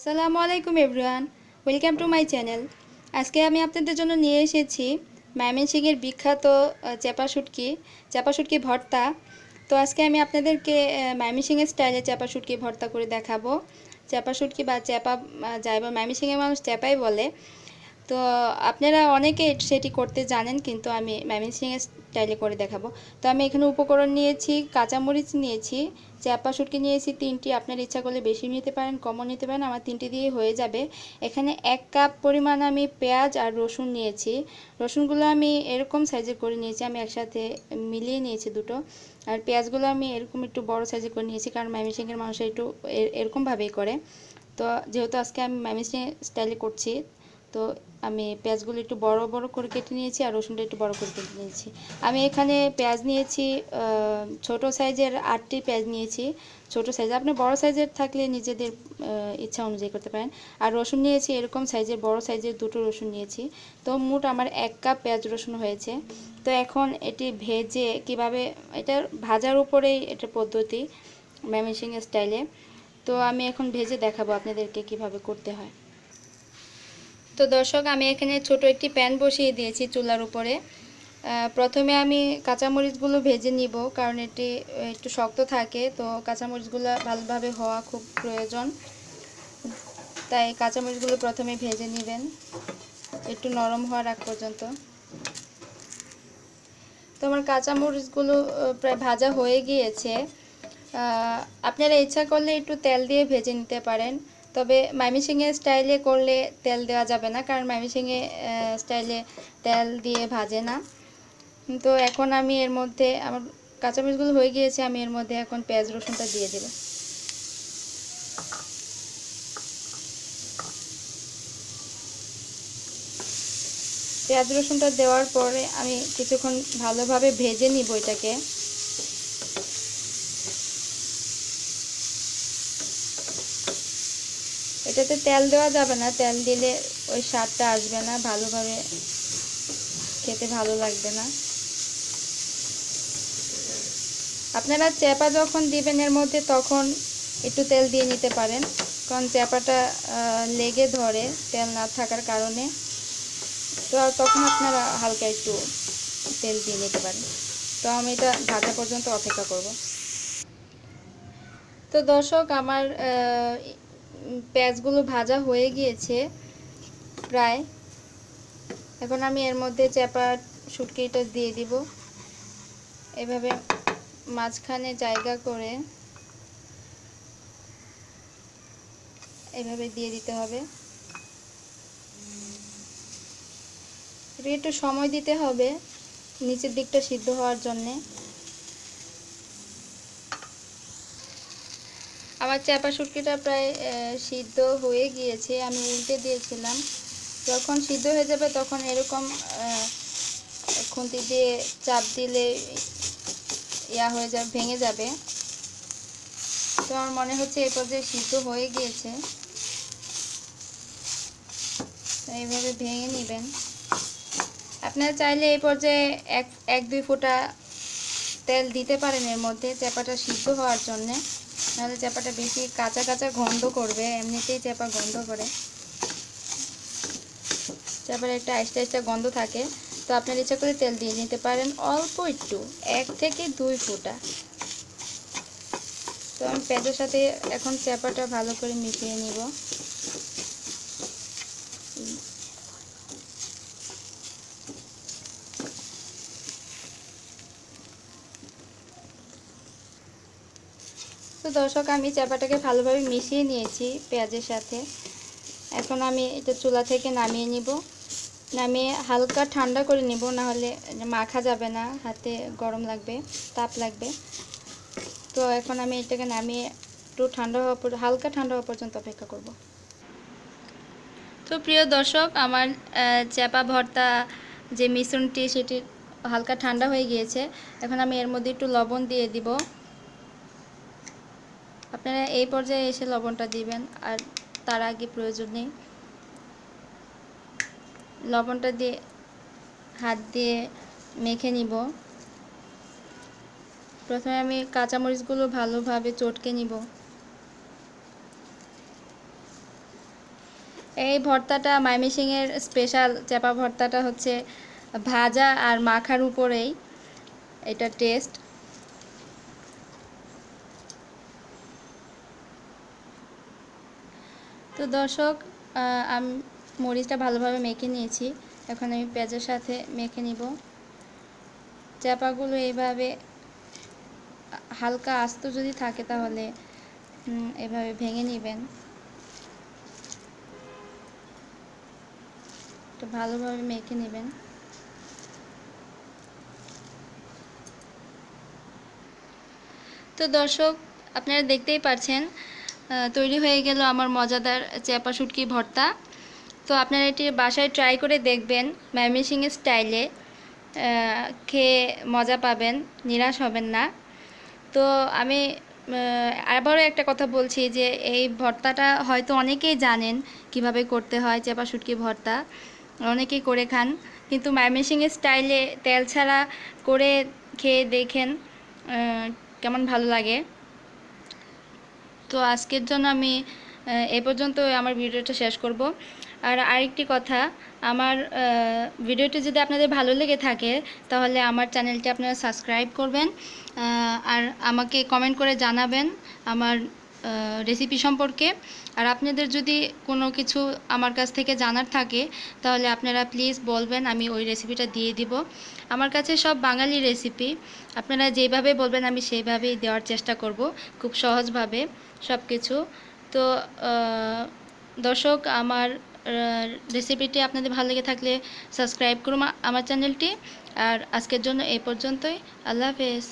আসসালামু আলাইকুম everyone welcome to my channel. আজকে আমি আপনাদের জন্য নিয়ে এসেছি ময়মনসিংহের বিখ্যাত চেপা চাপা শুটকি চাপা ভর্তা। তো আজকে আমি আপনাদেরকে ময়মনসিংহের স্টাইলে শুটকি ভর্তা করে দেখাবো। চেপা শুটকি বা আহ, যাই বা ময়মনসিংহের মানুষ চ্যাপাই বলে। তো আপনারা অনেকে সেটি করতে জানেন, কিন্তু আমি ময়মনসিংহের স্টাইলে করে দেখাবো। তো আমি এখানে উপকরণ নিয়েছি, কাঁচামরিচ নিয়েছি চাপা শুটকি নিয়েছি তিনটি। আপনার ইচ্ছা করলে বেশি নিতে পারেন, কমও নিতে পারেন, আমার তিনটি দিয়ে হয়ে যাবে। এখানে এক কাপ পরিমাণ আমি পেঁয়াজ আর রসুন নিয়েছি। রসুনগুলো আমি এরকম সাইজের করে নিয়েছি, আমি একসাথে মিলিয়ে নিয়েছি দুটো। আর পেঁয়াজগুলো আমি এরকম একটু বড় সাইজে করে নিয়েছি, কারণ ময়মনসিংহের মানুষ একটু এরকমভাবেই করে। তো যেহেতু আজকে আমি ময়মনসিংহ স্টাইলে করছি তো আমি পেঁয়াজগুলো একটু বড় বড় করে কেটে নিয়েছি আর রসুনটা একটু বড় করে কেটে নিয়েছি। আমি এখানে পেঁয়াজ নিয়েছি ছোট সাইজের আটটি পেঁয়াজ নিয়েছি। ছোট সাইজ, আপনি বড় সাইজের থাকলে নিজেদের ইচ্ছা অনুযায়ী করতে পারেন। আর রসুন নিয়েছি, এরকম সাইজের, বড় সাইজের দুটো রসুন নিয়েছি। তো মোট আমার এক কাপ পেঁয়াজ রসুন হয়েছে। তো এখন এটি ভেজে কীভাবে, এটা ভাজার উপরেই এটা পদ্ধতি ময়মনসিংহ স্টাইলে। তো আমি এখন ভেজে দেখাবো আপনাদেরকে কীভাবে করতে হয়। তো দর্শক, আমি এখানে ছোট একটি প্যান বসিয়ে দিয়েছি চুলার উপরে। প্রথমে আমি কাঁচামরিচগুলো ভেজে নিব, কারণ এটি একটু শক্ত থাকে, তো কাঁচামরিচগুলো ভালোভাবে হওয়া খুব প্রয়োজন। তাই কাঁচামরিচগুলো প্রথমে ভেজে নেবেন, একটু নরম হওয়ার আগ পর্যন্ত। তো আমার কাঁচামরিচগুলো প্রায় ভাজা হয়ে গিয়েছে। আপনারা ইচ্ছা করলে একটু তেল দিয়ে ভেজে নিতে পারেন। তবে মাইমিসিংয়ের স্টাইলে করলে তেল দেওয়া যাবে না, কারণ মাইমিসিংয়ে স্টাইলে তেল দিয়ে ভাজে না। তো এখন আমি এর মধ্যে, আমার কাঁচামরিচগুলো হয়ে গিয়েছে, আমি এর মধ্যে এখন পেঁয়াজ, রসুনটা দিয়ে দেবো। পেঁয়াজ, রসুনটা দেওয়ার পরে আমি কিছুক্ষণ ভালোভাবে ভেজে নিব এটাকে। এটাতে তেল দেওয়া যাবে না। তেল দিলে ওই স্বাদটা আসবে না ভালোভাবে খেতে ভালো লাগবে না। আপনারা চেপা যখন দিবেন এর মধ্যে তখন একটু তেল দিয়ে নিতে পারেন কারণ চ্যাপাটা আহ, লেগে ধরে তেল না থাকার কারণে। তো তখন আপনারা হালকা একটু তেল দিয়ে নিতে পারেন। তো আমি এটা ভাজা পর্যন্ত অপেক্ষা করব। তো দর্শক আমার পেঁয়াজগুলো ভাজা হয়ে গিয়েছে প্রায়। এখন আমি এর মধ্যে চাপা শুটকিটা দিয়ে দিব। এভাবে মাঝখানে জায়গা করে এভাবে দিয়ে দিতে হবে। একটু সময় দিতে হবে নিচের দিকটা সিদ্ধ হওয়ার জন্যে। আমার চাপা শুটকিটা প্রায় সিদ্ধ হয়ে গিয়েছে, আমি উল্টে দিয়েছিলাম। যখন সিদ্ধ হয়ে যাবে তখন এরকম খুন্তি দিয়ে চাপ দিলে ইয়া হয়ে যাবে, ভেঙে যাবে। তো আমার মনে হচ্ছে এই পর্যায়ে সিদ্ধ হয়ে গিয়েছে। এইভাবে ভেঙে নেবেন। আপনারা চাইলে এই পর্যায়ে এক এক, দুই ফোঁটা তেল দিতে পারেন এর মধ্যে চাপাটা সিদ্ধ হওয়ার জন্যে। নাহলে চাপাটা বেশি কাঁচা কাঁচা গন্ধ করবে, এমনিতেই চাপা গন্ধ করে। চাপার একটা আইসটা আইসটা গন্ধ থাকে, তো আপনার ইচ্ছা করে তেল দিয়ে নিতে পারেন অল্প একটু, এক থেকে দুই ফোঁটা। তো আমি পেঁয়াজের সাথে এখন চাপাটা ভালো করে মিশিয়ে নিব। দর্শক, আমি চাপাটাকে ভালোভাবে মিশিয়ে নিয়েছি পেঁয়াজের সাথে। এখন আমি এটা চুলা থেকে নামিয়ে নিব। নামিয়ে হালকা ঠান্ডা করে নিব না হলে মাখা যাবে না, হাতে গরম লাগবে, তাপ লাগবে। তো এখন আমি এটাকে নামিয়ে একটু ঠান্ডা হওয়া হালকা ঠান্ডা হওয়া পর্যন্ত অপেক্ষা করব। তো প্রিয় দর্শক, আমার চাপা ভর্তা যে মিশ্রণটি, সেটি হালকা ঠান্ডা হয়ে গিয়েছে। এখন আমি এর মধ্যে একটু লবণ দিয়ে দিব। আপনারা এই পর্যায়ে এসে লবণটা দিবেন, আর তার আগে প্রয়োজন নেই। লবণটা দিয়ে হাত দিয়ে মেখে নিব। প্রথমে আমি কাঁচামরিচগুলো ভালোভাবে চটকে নিব। এই ভর্তাটা ময়মনসিংহের স্পেশাল চেপা ভর্তাটা হচ্ছে ভাজা আর মাখার উপরেই। এটা টেস্ট। তো দর্শক আমি মরিচটা ভালোভাবে মেখে নিয়েছি। এখন আমি পেঁয়াজের সাথে মেখে নিব। চাপাগুলো এইভাবে হালকা আস্ত যদি থাকে তাহলে এভাবে ভেঙে নেবেন। তো ভালোভাবে মেখে নেবেন। তো দর্শক আপনারা দেখতেই পাচ্ছেন আহ, তৈরি হয়ে গেল আমার মজাদার চেপা শুটকি ভর্তা। তো আপনারা এটি বাসায় ট্রাই করে দেখবেন ময়মনসিংহের স্টাইলে খেয়ে মজা পাবেন, নিরাশ হবেন না। তো আমি আবারও একটা কথা বলছি যে, এই ভর্তাটা হয়তো অনেকেই জানেন কীভাবে করতে হয় চেপা শুটকি ভর্তা। অনেকেই করে খান, কিন্তু ময়মনসিংহের স্টাইলে তেল ছাড়া করে খেয়ে দেখেন কেমন ভালো লাগে। তো আজকের জন্য আমি, এ পর্যন্ত আমার ভিডিওটা শেষ করব। আর আরেকটি কথা, আমার ভিডিওটি যদি আপনাদের ভালো লেগে থাকে, তাহলে আমার চ্যানেলটি আপনারা সাবস্ক্রাইব করবেন আর আমাকে কমেন্ট করে জানাবেন, আমার রেসিপি সম্পর্কে। আর আপনাদের যদি কোনো কিছু আমার কাছ থেকে জানার থাকে, তাহলে আপনারা প্লিজ বলবেন, আমি ওই রেসিপিটা দিয়ে দিব। আমার কাছে সব বাঙালি রেসিপি আপনারা যেভাবে বলবেন, আমি সেইভাবেই দেওয়ার চেষ্টা করব, খুব সহজভাবে সব কিছু তো দর্শক, আমার রেসিপিটি আপনাদের ভালো লেগে থাকলে সাবস্ক্রাইব করুন আমার চ্যানেলটি আর আজকের জন্য এই পর্যন্তই। আল্লাহ হাফেজ।